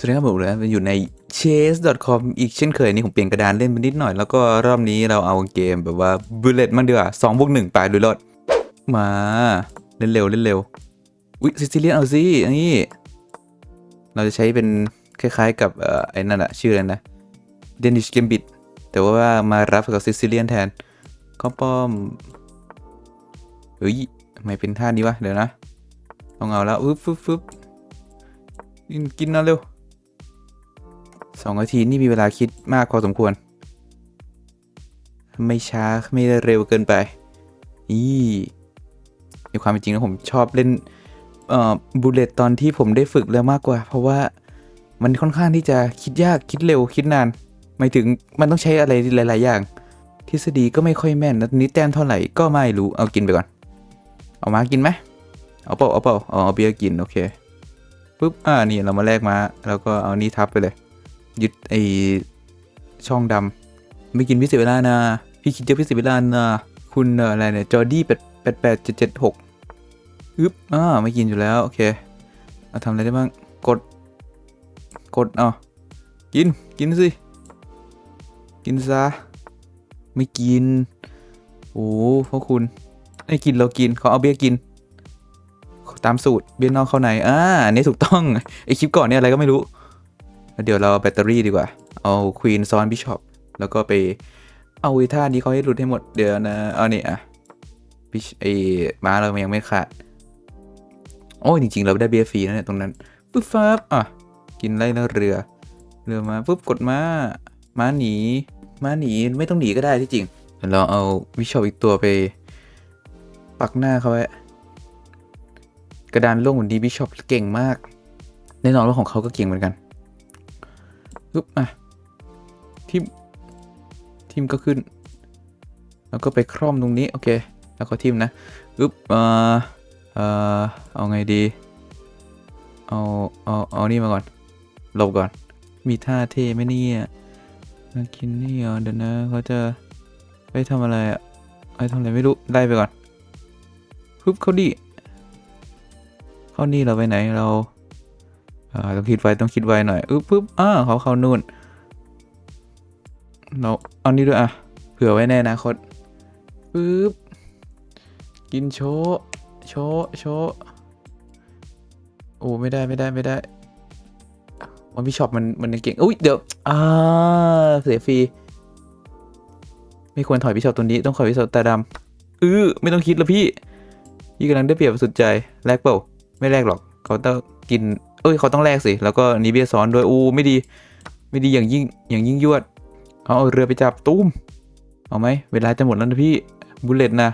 สวัสดีครับผมเลยอยู่ใน chess.com อีกเช่นเคยนี่ผมเปลี่ยนกระดานเล่นไปนิดหน่อย แล้วก็รอบนี้เราเอาเกมแบบว่า bullet มันดีกว่าสองบวกหนึ่งไปดูรอดมา เล่นเร็วเล่นเร็วอุ๊ยซิซิเลียนเอาสิอันนี้ เราจะใช้เป็นคล้ายๆ กับเอ่อไอ้นั่นอะชื่ออะไรนะเดนิชเกมบิดแต่ว่ามารับกับซิซิเลียนแทนข้อป้อมเฮ้ยทำไมเป็นท่านี้วะ เดี๋ยวนะ ต้องเอาแล้วฟึบฟึบฟึบกินกินเอาเร็ว สองนาทีนี่มีเวลาคิดมากพอสมควร ไม่ช้าไม่ได้เร็วเกินไปนี่ในความเป็นจริงแล้วผมชอบเล่นเอ่อบูเลตตอนที่ผมได้ฝึกแล้วมากกว่า เพราะว่ามันค่อนข้างที่จะคิดยากคิดเร็วคิดนาน หมายถึงมันต้องใช้อะไรหลาย ๆ อย่าง ทฤษฎีก็ไม่ค่อยแม่นนะนี้แต้มเท่าไหร่ก็ไม่รู้เอากินไปก่อน เอามากินไหมเอาเปล่าเอาเปล่าอ๋อเอาเบียร์กินโอเคปุ๊บอ่านี่เรามาแลกมา แล้วก็เอานี่ทับไปเลย ยึดไอช่องดำไม่กินพิเศษเวลานะ พี่คิดเยอะพิเศษเวลานะคุณอะไรเนี่ยจอร์ดี้แปดแปดแปดเจ็ดเจ็ดหกอึ๊บอ่าไม่กินอยู่แล้ว โอเคเอาทำอะไรได้บ้าง กด กดเอากิน กินสิ กินซะ ไม่กิน โอ้พวกคุณไม่กินเรากินเขาเอาเบียร์กิน ตามสูตรเบียร์นอกเข้าในอ่าอันนี้ถูกต้องไอคลิปก่อนเนี่ยอะไรก็ไม่รู้ เดี๋ยวเราแบตเตอรี่ดีกว่า เอาควีนซ้อนบิชอปแล้วก็ไปเอาอีท่านี้เขาให้หลุดให้หมดเดี๋ยวนะ เอาเนี่ยอะบิชไอ้ม้าเรายังไม่ขาด โอ้จริง ๆ เราได้เบียร์ฟรีนะเนี่ยตรงนั้นปุ๊บฟับอะ กินไล่แล้วเรือ เรือมาปุ๊บกดม้าม้าหนีม้าหนีไม่ต้องหนีก็ได้ที่จริงเราเอาบิชอปอีกตัวไป ปักหน้าเขาไว้กระดานโล่งเหมือนดีบิชอปเก่งมาก แน่นอนว่าของเขาก็เก่งเหมือนกัน ปึ๊บอะทิมทิมก็ขึ้น แล้วก็ไปคร่อมตรงนี้ โอเค แล้วก็ทิมนะปึ๊บเอ่อเอ่อเอาไงดี เอา เอา เอานี่มาก่อนหลบก่อน มีท่าเท่ไหมเนี่ยมากินนี่เหรอเดี๋ยวนะเขาจะไปทำอะไรอะไปทำอะไรไม่รู้ไล่ไปก่อนปึ๊บเขาดี เขานี่เราไปไหนเรา ต้องคิดไวต้องคิดไวหน่อยอึ๊บปึ๊บอ่าเขาเข้านู่นเราเอานี่ด้วยอะเผื่อไว้ในอนาคตปึ๊บกินโชว์โชว์โชว์โอ้ไม่ได้ไม่ได้ไม่ได้วันพี่ช็อปมันมันเก่งอุ้ยเดี๋ยวอ่าเสียฟรีไม่ควรถอยพี่ช็อปตัวนี้ต้องถอยพี่ช็อปตาดำอื้อไม่ต้องคิดแล้วพี่พี่กำลังได้เปรียบสุดใจแลกเปล่าไม่แลกหรอกเขาต้องกิน เอ้ยเขาต้องแลกสิ แล้วก็นีเบียซ้อนด้วย อู้ไม่ดี ไม่ดีอย่างยิ่งอย่างยิ่งยวดเอาเอาเรือไปจับตุ้ม เอาไหมเวลาจะหมดแล้วนะพี่บุลเลตนะ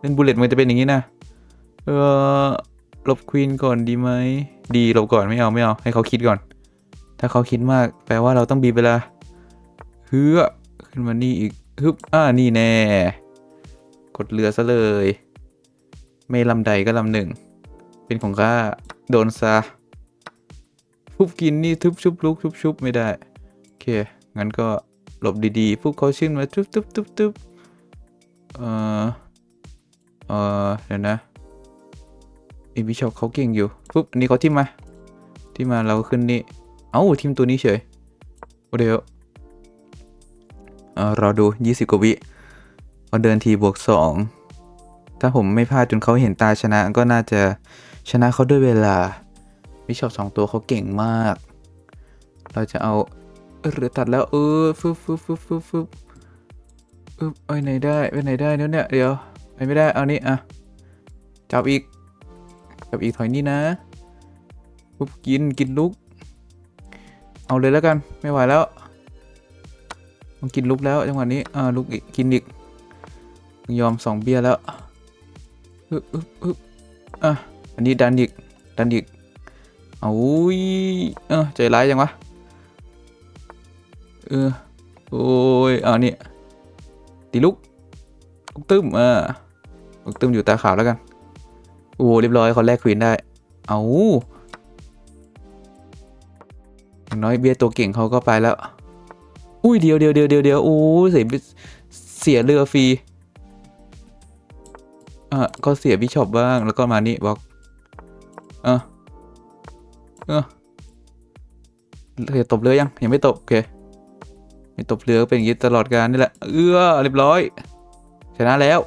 เล่นบุลเลตมันจะเป็นอย่างนี้นะ เออลบควีนก่อนดีไหม ดีลบก่อนไม่เอาไม่เอาให้เขาคิดก่อน ถ้าเขาคิดมากแปลว่าเราต้องบีเวลาเฮือขึ้นมานี่อีกฮึบอ่านี่แน่ กดเรือซะเลย ไม่ลำใดก็ลำหนึ่ง เป็นของข้าโดนซะ ฟุบกินนี่ทุบชุบลุกทุบชุบไม่ได้โอเคงั้นก็หลบดีๆฟุบเขาชื่นมาทุบทุบทุบทุบเอ่อเออเดี๋ยวนะไอบิชอปเขาเก่งอยู่ฟุบอันนี้เขาทิมมา ทิมมาเราขึ้นนี่เอ้าทิมตัวนี้เฉยโอเดี๋ยวเอ่อรอดู 20กว่าวิเอาเดินทีบวกสองถ้าผมไม่พลาดจนเขาเห็นตาชนะก็น่าจะชนะเขาด้วยเวลา บิชอปสองตัวเขาเก่งมาก เราจะเอาเรือตัดแล้วเออฟึบฟึบฟึบฟึบฟึบฟึบไปไหนได้ไปไหนได้เนี่ยเนี่ยเดี๋ยวไปไม่ได้เอานี่อะจับอีกจับอีกถอยนี่นะปุ๊บกินกินลุก เอาเลยแล้วกันไม่ไหวแล้วต้องกินลุกแล้วจังหวะนี้อ่าลุกอีกกินอีกยอมสองเบี้ยแล้วอึ๊บอึ๊บอึ๊บอะอันนี้ดันอีกดันอีก เอาอุ้ยเออใจร้ายจังวะ เออ โอ้ยเอานี่ตีลุกลุกตึ้มเออลุกตึ้มอยู่ตาขาวแล้วกัน โอ้เรียบร้อยเขาแลกควีนได้ เอาอย่างน้อยเบียตัวเก่งเขาก็ไปแล้ว อุ้ยเดียวเดียวเดียวเดียวเดียวโอ้เสียเสียเรือฟรีอะก็เสียบิชอปบ้างแล้วก็มานี่บล็อกเออ เออโอเคตบเรือยังยังไม่ตบโอเคไม่ตบเรือก็เป็นอย่างนี้ตลอดการนี่แหละเออเรียบร้อยชนะแล้ว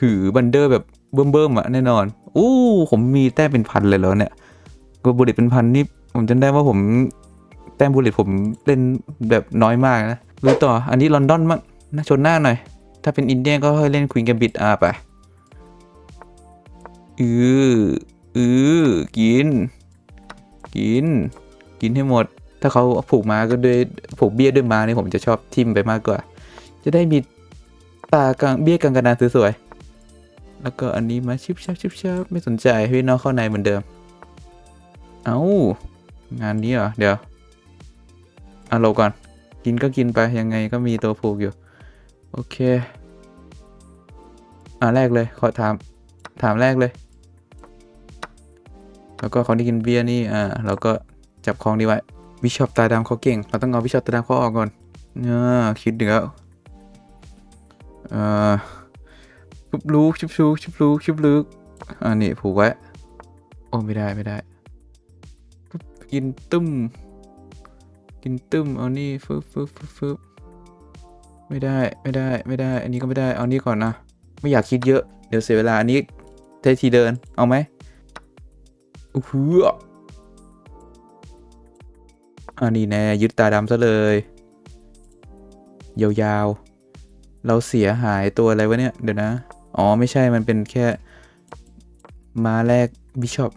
หือบันเดอร์แบบเบิ่มเบิ่มอะแน่นอนอู้ผมมีแต้มเป็นพันเลยแล้วเนี่ยก็บุลเลตเป็นพันนี่ผมจำได้ว่าผมแต้มบุลเลตผมเล่นแบบน้อยมากนะดูต่ออันนี้ลอนดอนมั้งนะชนหน้าหน่อย ถ้าเป็นอินเดียก็ค่อยเล่นควีนกับบิดอาไปอืออือกิน กิน กินให้หมด ถ้าเขาผูกมาก็ด้วยผูกเบี้ยด้วยมาเนี่ยผมจะชอบทิมไปมากกว่า จะได้มีตากลางเบี้ยกลางกระดานสวยๆแล้วก็อันนี้มาชิบชับชิบชับไม่สนใจให้น้องเข้าในเหมือนเดิม เอา้างานนี้เหรอเดี๋ยวเอาเราก่อน กินก็กินไปยังไงก็มีตัวผูกอยู่ โอเคอ่าแรกเลย ขอถามถามแรกเลย แล้วก็คนที่กินเบียร์นี่อ่าเราก็จับคองนี้ไว้วิชอปตาดำเขาเก่ง เราต้องเอาวิชอปตาดำเขาออกก่อนเนี่ยคิดถึงแล้วเอ่อชุบลูกชุบลูชุบลูกชุบลูกอ่านี่ผูกไว้ โอ้ไม่ได้ไม่ได้ปุ๊บกินตึ้ม กินตึ้ม เอานี่ฟึบฟึบฟึบฟึบไม่ได้ไม่ได้ไม่ได้ อันนี้ก็ไม่ได้ เอานี่ก่อนนะ ไม่อยากคิดเยอะ เดี๋ยวเสียเวลา อันนี้ใช้ทีเดิน เอาไหม อู้หอันนี้แน่ยึดตาดำซะเลย ยาวๆ เราเสียหายตัวอะไรวะเนี่ย เดี๋ยวนะ อ๋อ ไม่ใช่มันเป็นแค่ มาแลกบิชอป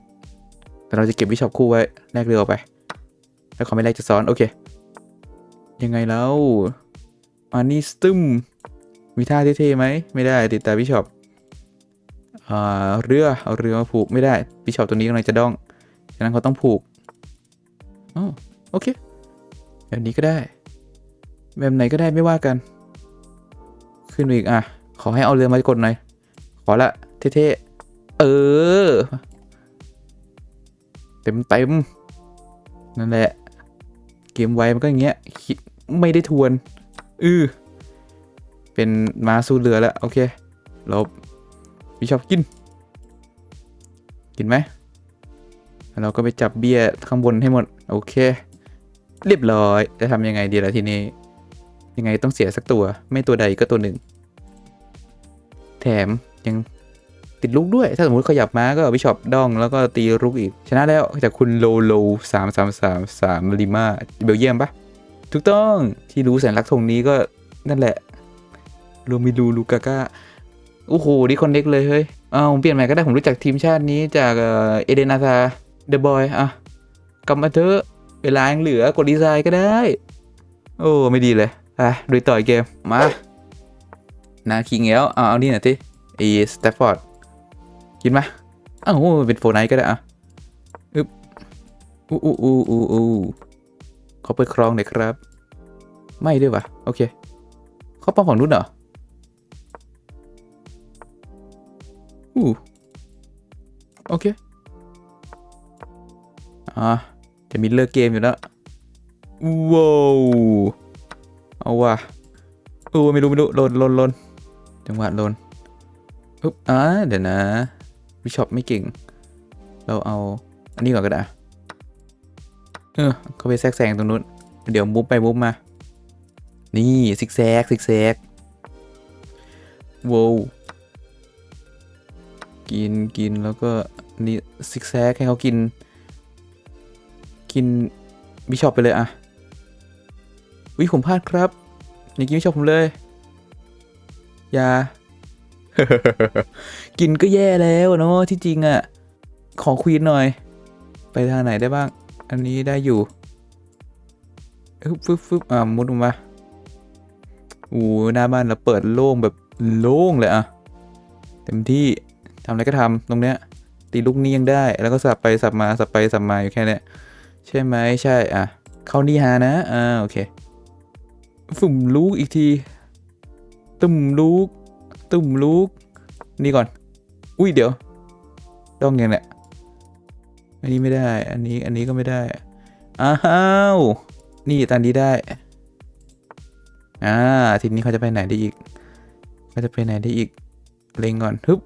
แต่เราจะเก็บบิชอปคู่ไว้แลกเรือไป แล้วเขาไม่แลกจะซ้อน โอเค ยังไงแล้วอันนี้สตึมมีท่าเท่ๆไหม ไม่ได้ติดตาบิชอป เรือเอาเรือมาผูกไม่ได้บิชอปตัวนี้กำลังจะดองฉะนั้นเขาต้องผูกอ๋อโอเค แบบนี้ก็ได้ แบบไหนก็ได้ไม่ว่ากัน ขึ้นอีกอะ ขอให้เอาเรือมากดหน่อย ขอละเท่ๆ เออ เต็มเต็มนั่นแหละ เกมไวมันก็อย่างเงี้ยคิดไม่ได้ทวน อือเป็นมาสู้เรือแล้ว โอเค ลบ พี่ชอบกิน กินไหมเราก็ไปจับเบี้ยข้างบนให้หมด โอเค เรียบร้อย จะทำยังไงดีล่ะทีนี้ ยังไงต้องเสียสักตัว ไม่ตัวใดก็ตัวหนึ่ง แถมยังติดลูกด้วย ถ้าสมมติขยับม้าก็วิชอปดองแล้วก็ตีลูกอีก ชนะแล้วจากคุณโลโลสามสามสามสามลิมาเบลเยียมปะถูกต้องที่รู้แสนรักธงนี้ก็นั่นแหละโรมิลูลูกาก้า โอ้โหนี่คอนเน็กเลยเฮ้ยอ้าวผมเปลี่ยนใหม่ก็ได้ผมรู้จักทีมชาตินี้จากเอเดนาซาเดอะบอยอะกลับมาเถอะเวลายังเหลือกดดีไซน์ก็ได้ โอ้ ไม่ดีเลยอะดูต่ออีกเกม มานาคิงแล้วเอาเอานี่หน่อยสิไอ้สเตฟฟอร์ดกินไหมอ้าวเป็นโฟร์ไนท์ก็ได้อะอึบอู้อู้อู้อู้อู้เขาเปิดครองหน่อยครับ ไม่ด้วยวะโอเคเขาป้องฝั่งนู้นเหรอ อู้โอเคอ่าจะมีเลิกเกมอยู่แล้วว้าวเอาว่ะโอ้ไม่รู้ไม่รู้ลนลนลนจังหวะลนอุ๊บอ่าเดี๋ยวนะวิชอปไม่เก่ง เราเอาอันนี้ก่อนก็ได้เออเขาไปแทรกแซงตรงนู้น เดี๋ยวมุฟไปมุฟมา นี่ซิกแซกซิกแซกว้าว กินกินแล้วก็นี่ซิกแซกให้เขากิน กินบิชอปไปเลยอะวิผมพลาดครับอย่ากินบิชอปผมเลย อย่า กินก็แย่แล้วเนาะที่จริงอะขอควีนหน่อย ไปทางไหนได้บ้าง อันนี้ได้อยู่ฟึบฟึบฟึบอ่ามุดลงมาอู้หน้าบ้านเราเปิดโล่งแบบโล่งเลยอะเต็มที่ ทำอะไรก็ทำตรงเนี้ยตีลูกนี้ยังได้ แล้วก็สับไปสับมาสับไปสับมาอยู่แค่เนี้ยใช่ไหมใช่อะเข้านี่ฮานะอ่าโอเคฝุ่มลูกอีกที ตุ่มลูก ตุ่มลูก นี่ก่อน อุ้ยเดี๋ยวต้องยังเนี่ยอันนี้ไม่ได้ อันนี้อันนี้ก็ไม่ได้อ้าวนี่ตอนนี้ได้อ่าทีนี้เขาจะไปไหนได้อีกเขาจะไปไหนได้อีกเล็งก่อนฮึบ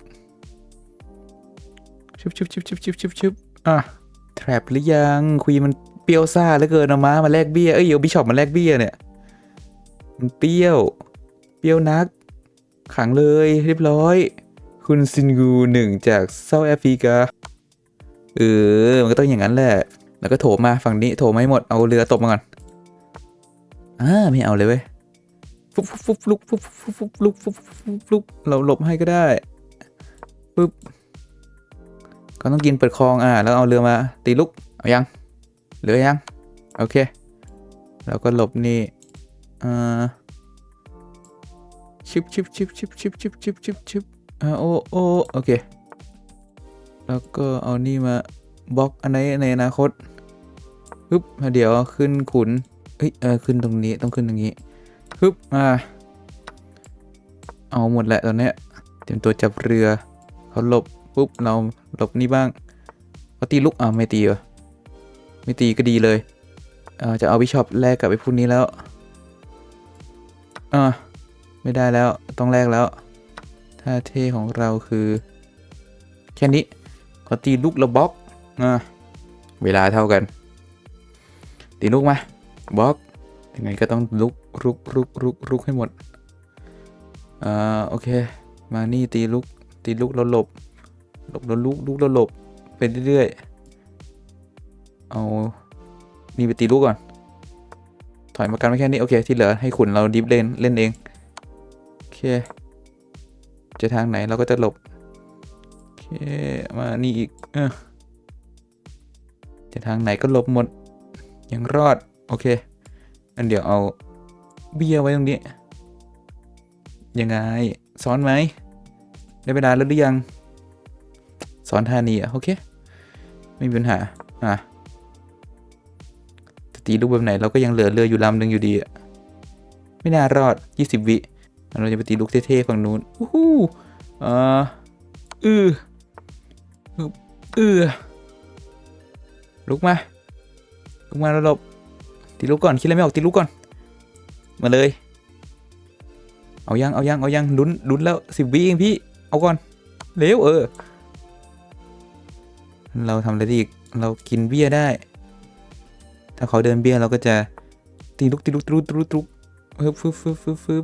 ชุบชุบชุบชุบชุบชุบชุบอะแทรปหรือยังคุยมันเปรี้ยวซ่าเหลือเกินเอามามาแลกเบี้ยเอ้ยเอาบิชอปมาแลกเบี้ยเนี่ยมันเปรี้ยว เปรี้ยวนัก ขังเลยเรียบร้อย คุณซินกูหนึ่งจากเซาท์แอฟริกาเออมันก็ต้องอย่างนั้นแหละ แล้วก็โถมาฝั่งนี้โถมมาให้หมดเอาเรือตบมาก่อนอ่าไม่เอาเลยเว้ยฟุบฟุบฟุบลุกฟุบฟุบฟุบลุกฟุบฟุบฟุบลุกเราหลบให้ก็ได้ปุ๊บ ก็ต้องกินเปิดคลองอ่าแล้วเอาเรือมาตีลุกเอายังเหลือยังโอเคแล้วก็หลบนี่อ่าชิบชิบชิบชิบชิบชิบชิบชิบชิบอ่าโอโอโอเคแล้วก็เอานี่มาบล็อกอันไหนในอนาคตปึ๊บเดี๋ยวขึ้นขุนเฮ้ยเออขึ้นตรงนี้ต้องขึ้นตรงนี้ปึ๊บมาเอาหมดแหละตอนเนี้ยเตรียมตัวจับเรือเขาหลบ ปุ๊บเราหลบนี่บ้างเขาตีลุกอ่าไม่ตีเหรอไม่ตีก็ดีเลยเออจะเอาบิชอปแลกกับไอ้พวกนี้แล้วอ่าไม่ได้แล้วต้องแลกแล้วท่าเท่ของเราคือ แค่นี้เขาตีลูกแล้วบล็อกอะเวลาเท่ากัน ตีลูกมาบล็อกยังไงก็ต้องลุกลุกลุกลุกลุกให้หมดอ่าโอเค มานี่ตีลุกตีลุกแล้วหลบ หลบแล้วลุกลุกแล้วหลบไปเรื่อยๆ เอานี่ไปตีลูกก่อน ถอยมากันไว้แค่นี้โอเคที่เหลือให้ขุนเราดิฟเล่นเล่นเอง โอเค จะทางไหนเราก็จะหลบ โอเค มานี่อีกเออจะทางไหนก็หลบหมด ยังรอด โอเค อันเดี๋ยวเอาเบียร์ไว้ตรงนี้ ยังไง ซ้อนไหม ได้เวลาแล้วหรือยัง สอนท่านีอะโอเค ไม่มีปัญหา อะจะตีลูกแบบไหนเราก็ยังเหลือเรืออยู่ลำหนึ่งอยู่ดีอะไม่น่ารอด 20 วิเราจะไปตีลูกเท่ๆฝั่งนู้นอู้หูอ่าอืออึบอือลุกมา ลุกมาแล้วหลบตีลุกก่อน คิดอะไรไม่ออกตีลุกก่อน มาเลย เอายัง เอายัง เอายังลุ้นลุ้นแล้วสิบวิเองพี่ เอาก่อน เร็วเออ เราทำอะไรได้อีก เรากินเบี้ยได้ ถ้าเขาเดินเบี้ยเราก็จะตีลุกตีลุกตีลุกตีลุกตีลุกฟึบฟึบฟึบฟึบฟึบ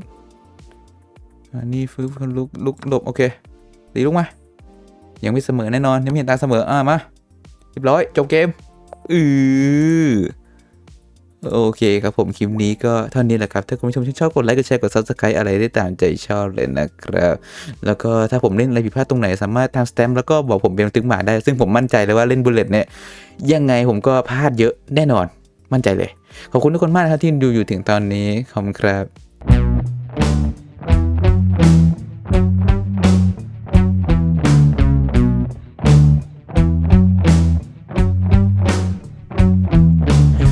อันนี้ฟึบลุกลุกหลบโอเคตีลุกมายังไม่เสมอแน่นอนยังไม่เห็นตาเสมออ่ามาเรียบร้อยจบเกมอือ โอเคครับผมคลิปนี้ก็เท่านี้แหละครับ ถ้าคุณผู้ชมชื่นชอบกดไลค์กดแชร์กด subscribe อะไรได้ตามใจชอบเลยนะครับ แล้วก็ถ้าผมเล่นอะไรผิดพลาดตรงไหน สามารถทำสแตมป์แล้วก็บอกผมเป็นตึกหมาได้ ซึ่งผมมั่นใจเลยว่าเล่นบุลเลตเนี่ยยังไงผมก็พลาดเยอะแน่นอนมั่นใจเลย ขอบคุณทุกคนมากนะครับที่ดูอยู่ถึงตอนนี้ขอบคุณครับ